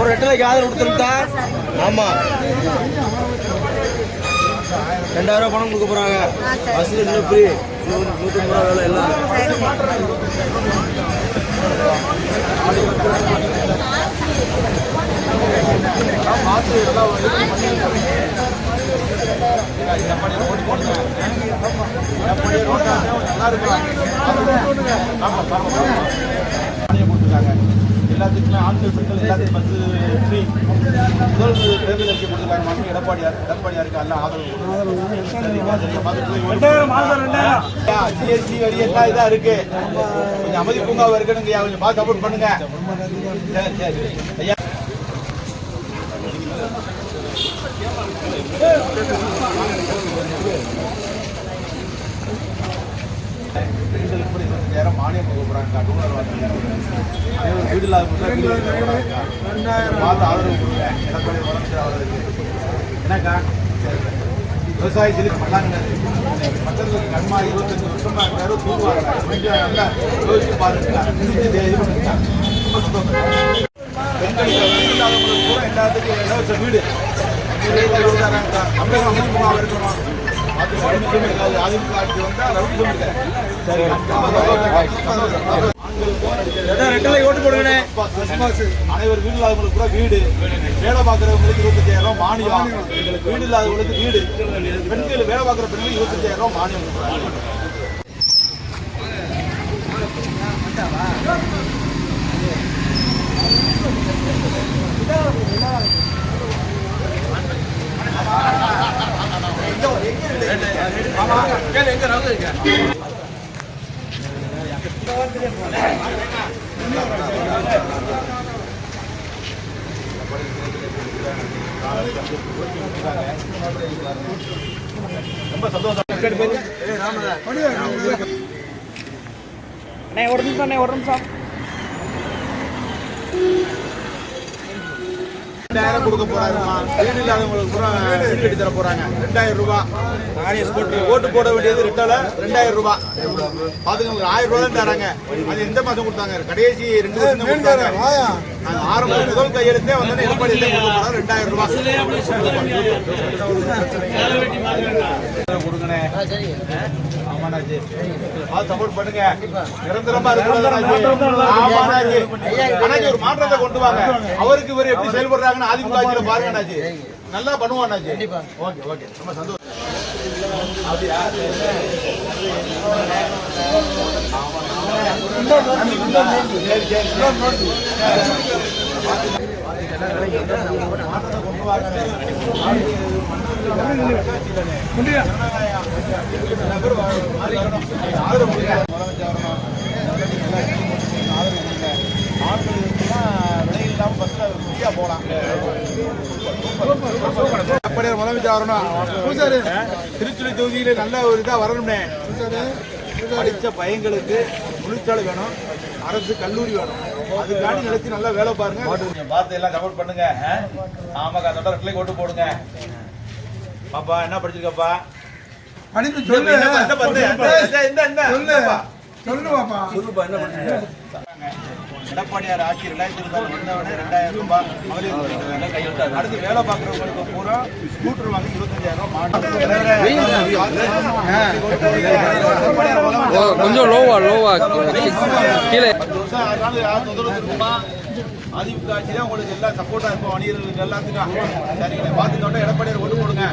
ஒரு எட்டரை காதல் கொடுத்துருந்தா. ஆமா. ரெண்டாயிரம் ரூபாய் பணம் கொடுக்க போறாங்க. பஸ்ல நூற்றம்பது ரூபா வேலை எல்லாம். ஆமாம் கொடுத்துருக்காங்க எல்லாத்துக்குமே ஆண்கள் பெண்கள் எல்லாத்துக்கும் பஸ் ஃப்ரீ முதல் தேர்தல் அறிக்கை கொடுத்துருக்காங்க மாண்பு எடப்பாடியார் எடப்பாடியாருக்கு எல்லாம் ஆதரவு ஜிஎஸ்டி வரி எல்லாம் இதா இருக்கு. கொஞ்சம் அமைதி பூங்காவா இருக்கணுங்க கொஞ்சம் பார்த்து சப்போர்ட் பண்ணுங்க. சரி சரி. ஐயா கூட இருபத்தஞ்சாயிரம் மானியம் கொடுக்குறாங்க போறாங்க டூலர் வீடு இல்லாத பார்த்து ஆதரவு கொடுங்க எடப்பாடி வளர்ச்சி அவர்களுக்கு என்னக்கா சரி. விவசாயி சொல்லி பண்ணாங்க மக்களுக்கு கண்மா இருபத்தஞ்சு வருஷமா இருக்காரு தூங்குவாங்க கொஞ்சம் நல்லா யோசிச்சு பாருங்க சிந்திச்சு இல்லாதவங்களுக்கு கூட எல்லாத்துக்கும் இலவச வீடு ஓட்டு அனைவர் வீடு இல்லாதவங்களுக்கு கூட வீடு. வேலை பார்க்குறவங்களுக்கு இருபத்தஞ்சாயிரம் மானியம். எங்களுக்கு வீடு இல்லாதவங்களுக்கு வீடு. பெண்கள் வேலை பார்க்குற பெண்களுக்கு இருபத்தஞ்சாயிரம் மானியம் ரொம்ப சந்தோஷம் அண்ணே ஒரு நிமிஷம் அண்ணே ஒரு நிமிஷம். ரெண்டாயிரம் கொடுக்க போறாருமா? வீடு இல்லாதவங்களுக்கு பூரா வீடு கட்டி தர போறாங்க. ரெண்டாயிரம் ரூபாய் ஓட்டு போட வேண்டியது ரெண்டால ரெண்டாயிரம் ரூபாய் பாத்துங்க ஒரு ஆயிரம் ரூபாய் தான் தராங்க. அது எந்த மாசம் கொடுத்தாங்க? கடைசி ரெண்டு தான் கொடுத்தாங்க. அது முதல் கையெழுத்தே வந்து எடப்பாடி ரெண்டாயிரம் ரூபாய். கொடுங்கண்ணே ஆமாண்ணாச்சி பார்த்து சப்போர்ட் பண்ணுங்க. நிரந்தரமா ஒரு மாற்றத்தை கொண்டு வாங்க. அவருக்கு இவர் எப்படி செயல்படுறாங்கன்னு அதிமுக ஆட்சியில பாருங்க நல்லா பண்ணுவோம் அண்ணாச்சி. Okay okay. ரொம்ப சந்தோஷம். ஆதரவு கொடுங்க. முதலமைச்சர் வரணும். ஆதரவு கொடுங்க. ஆட்கள் இருக்குன்னா விலை இல்லாம பஸ்ல ஃப்ரீயா போலாம் அப்படியே முதலமைச்சர் வரணும் திருச்சுழி தொகுதியில நல்ல ஒரு இதா வரணும்னே. படிச்ச பையங்களுக்கு தொழிற்சாலை வேணும் அரசு கல்லூரி வேணும். அதுக்காண்டி நினைச்சு நல்லா வேலை பாருங்க. பார்த்து எல்லாம் சப்போர்ட் பண்ணுங்க ஆமாக்கா அதோட ரெட்லை ஓட்டு போடுங்க. பாப்பா என்ன படிச்சிருக்கப்பா? இந்த- சொல்லு. இந்த- இந்த பாத்து, இந்த- இந்த- இந்த- இந்த- சொல்லு இந்தப்பா. சொல்லு பாப்பா எடப்பாடியார் ஆட்சி ரெண்டாயிரத்தி இருபத்தாறு ரெண்டாயிரம் ரூபாய் மகளிர் தொகை. அடுத்து வேலை பார்க்குறவங்களுக்கு பூரா ஸ்கூட்டர் வாங்கி இருபத்தஞ்சாயிரம் ரூபாய். கொஞ்சம் லோவா லோவா கீழே அதிமுக ஆட்சி தான் உங்களுக்கு எல்லாம் சப்போர்ட்டா இருக்கும் வணிகர்களுக்கு எல்லாத்துக்கும் சரிங்க பார்த்துட்டோம் எடப்பாடியார் ஓட்டு போடுங்க